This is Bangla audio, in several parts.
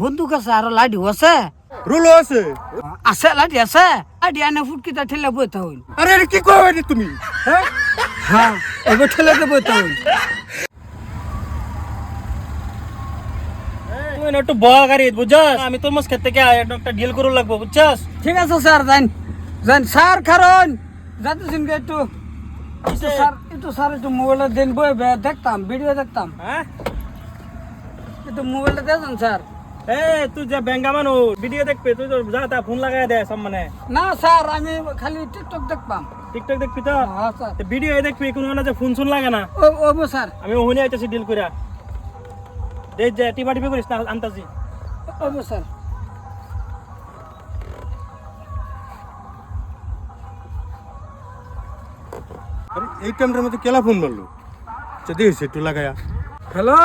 বন্দুক আছে আর লাঠি আছে। রুলো আছে। আছে লাঠি আছে। লাঠি আনে ফুটকিটা ঠেলে বইতে হইন আরে কি কবে তুমি? হ্যাঁ এবার ঠেলে তো বইতে না একটু বয়া গাড়ি বুঝছস আমি তোর মাছ খেতে কে একটা ডিল করু লাগবো বুঝছস ঠিক আছে স্যার যান যান স্যার কারণ যাতেছেন গে একটু স্যার একটু স্যার একটু মোবাইলে দিন বই দেখতাম ভিডিও দেখতাম। হ্যাঁ একটু মোবাইলটা দেখেন স্যার এ তুই যে বেঙ্গা মানুষ ভিডিও দেখবি তুই তো যা তা ফোন লাগাই দে সব মানে। না স্যার আমি খালি টিকটক দেখতাম টিকটক দেখবি তো? হ্যাঁ স্যার। ভিডিও দেখবি কোনো না যে ফোন শুন লাগে না। ও ও স্যার। আমি ওখানে আইতেছি ডিল কইরা। দেখ যে টিপা টিপি করিস না আনতাছি। ও স্যার। আরে এই টাইমটার মধ্যে কেলা ফোন মারলো? একটু লাগায়া। হ্যালো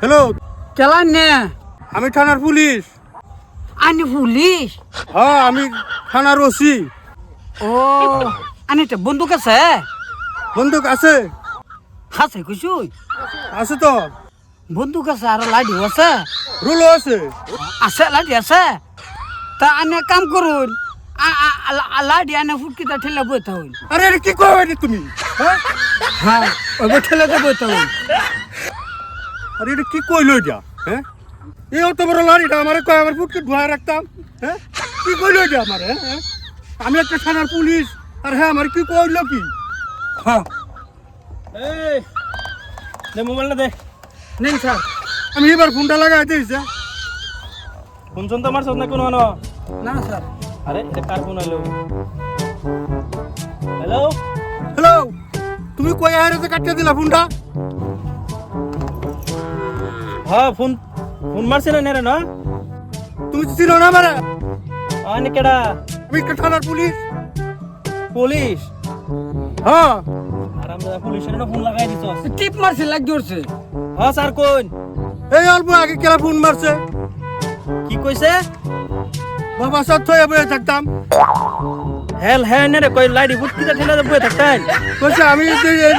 হ্যালো কেলান নে। আমি থানার পুলিশ। আনি পুলিশ? হ্যাঁ আমি থানার ওসি। ও আনি তো বন্দুক আছে? বন্দুক আছে। আছে কুছুই আছে তো। বন্দুক আছে আর লাঠি আছে? রুলো আছে। আছে লাঠি আছে? তা আনে কাম করুন। লাঠি আনে ফুটকিটা ঠেলে বইতে হইন আরে আরে কি কবে তুমি? হ্যাঁ? হ্যাঁ ঠেলে বইতে হইন আরে এটা কি কইলো এটা? হ্যাঁ? এই অত বড় লরিটা আমার কয় আমার ফুটকে ধোয়া রাখতাম হ্যাঁ? কি কইলো এটা আমার হ্যাঁ? আমি একটা থানার পুলিশ আর হ্যাঁ আমার কি কইলো কি? হ্যাঁ। এই দে মোবাইলটা দে। নিন স্যার আমি এবার ফোনটা লাগাই দিয়েছে ফোন শুনতে মারছস না কোনো আনো? না স্যার। আরে এটা কার ফোন হলো হ্যালো? হ্যালো তুমি কই আরে কাটিয়ে দিলা ফোনটা? হ্যাঁ ফোন ফোন মারছিল না রে না? তুমি চিনো না আমারে? আনে কেডা? আমি থানার পুলিশ? পুলিশ? হ্যাঁ আর আমরা পুলিশের ফোন লাগাই দিছস টিপ মারছে লাগ জোরছে হ্যাঁ স্যার কোন এই অল্প আগে কেলা ফোন মারছে? কি কইছে? বাবা সব থয়ে বয়ে থাকতাম। হেল হ্যাঁ নে রে কই লাইডি ফুটকিতে ঠেলে বয়ে থাকতেন কইছে আমি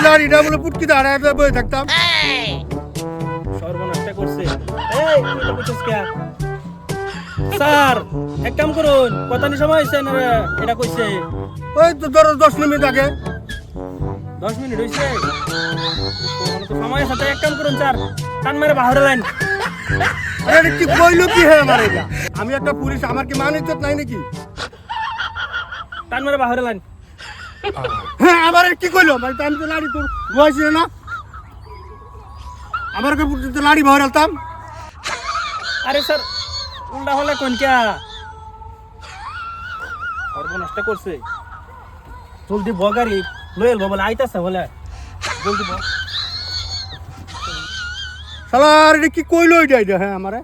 লরিটা বলে পুটকি দাঁড়ায় বয়ে থাকতাম। স্যার এক কাম করুন সময় হইছে না এটা কইছে। ওই তো ধরো দশ মিনিট আগে। 10 মিনিট হইছে? তো সময় সাথে এক কাম করুন স্যার টান মেরে বাহিরে লাইন। আরে কি কইলো কি হ্যাঁ আমার এটা? আমি একটা পুলিশ আমার কি মান ইজ্জত নাই নাকি? টান মেরে বাহিরে লাইন। হ্যাঁ আমার কি কইলো? মানে আমি তো লাড়ি তোর বয়স না। আমার কে লাড়ি ভরে আলতাম? আরে স্যার, উল্টা হলে কোন কিয়া সর্বনাশটা করছে। জলদি বগারি লয়েল বলে আইতাছে বলে। জলদি বল শালা আর এটা কি কইলো এটা হ্যাঁ আমারে?